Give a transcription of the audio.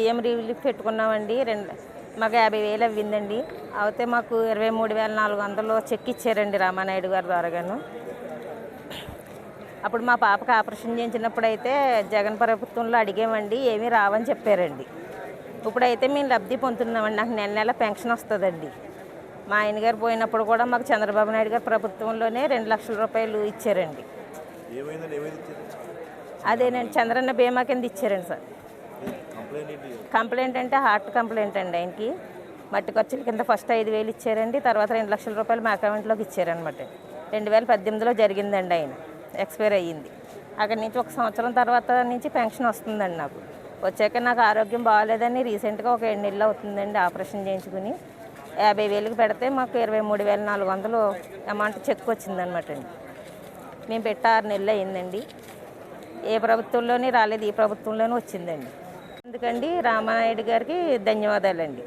CM relief పెట్టుకున్నామండి? రెండు మాకు యాభై వేలు అవ్విందండి. అయితే మాకు ఇరవై మూడు వేల నాలుగు వందలు చెక్ ఇచ్చారండి రామానాయుడు గారి ద్వారాగాను అప్పుడు మా పాపకి ఆపరేషన్ చేయించినప్పుడు అయితే జగన్ ప్రభుత్వంలో అడిగామండి ఏమీ రావని చెప్పారండి. ఇప్పుడైతే మేము లబ్ధి పొందుతున్నామండి నాకు నెల నెల పెన్షన్ వస్తుందండి. మా ఆయన గారు పోయినప్పుడు కూడా మాకు చంద్రబాబు నాయుడు గారి ప్రభుత్వంలోనే రెండు లక్షల రూపాయలు ఇచ్చారండి. ఇచ్చారు అదేనండి చంద్రన్న బీమా కింద ఇచ్చారండి సార్. కంప్లైంట్ అంటే హార్ట్ కంప్లైంట్ అండి ఆయనకి. మట్టి ఖర్చుల కింద ఫస్ట్ ఐదు వేలు ఇచ్చారండి తర్వాత రెండు లక్షల రూపాయలు మా అకౌంట్లోకి ఇచ్చారనమాట రెండు వేల పద్దెనిమిదిలో జరిగిందండి ఆయన ఎక్స్పైర్ అయ్యింది. అక్కడి నుంచి ఒక సంవత్సరం తర్వాత నుంచి పెన్షన్ వస్తుందండి నాకు. వచ్చాక నాకు ఆరోగ్యం బాగాలేదని రీసెంట్గా ఒక ఏడు నెలలు అవుతుందండి ఆపరేషన్ చేయించుకుని. యాభై వేలకు పెడితే మాకు ఇరవై మూడు వేల నాలుగు వందలు అమౌంట్ చెక్ వచ్చిందనమాట అండి. మేము పెట్ట ఆరు నెలలు అయిందండి ఏ ప్రభుత్వంలోనే రాలేదు ఈ ప్రభుత్వంలోనే వచ్చిందండి. అందుకండి రామానాయుడు గారికి ధన్యవాదాలండి.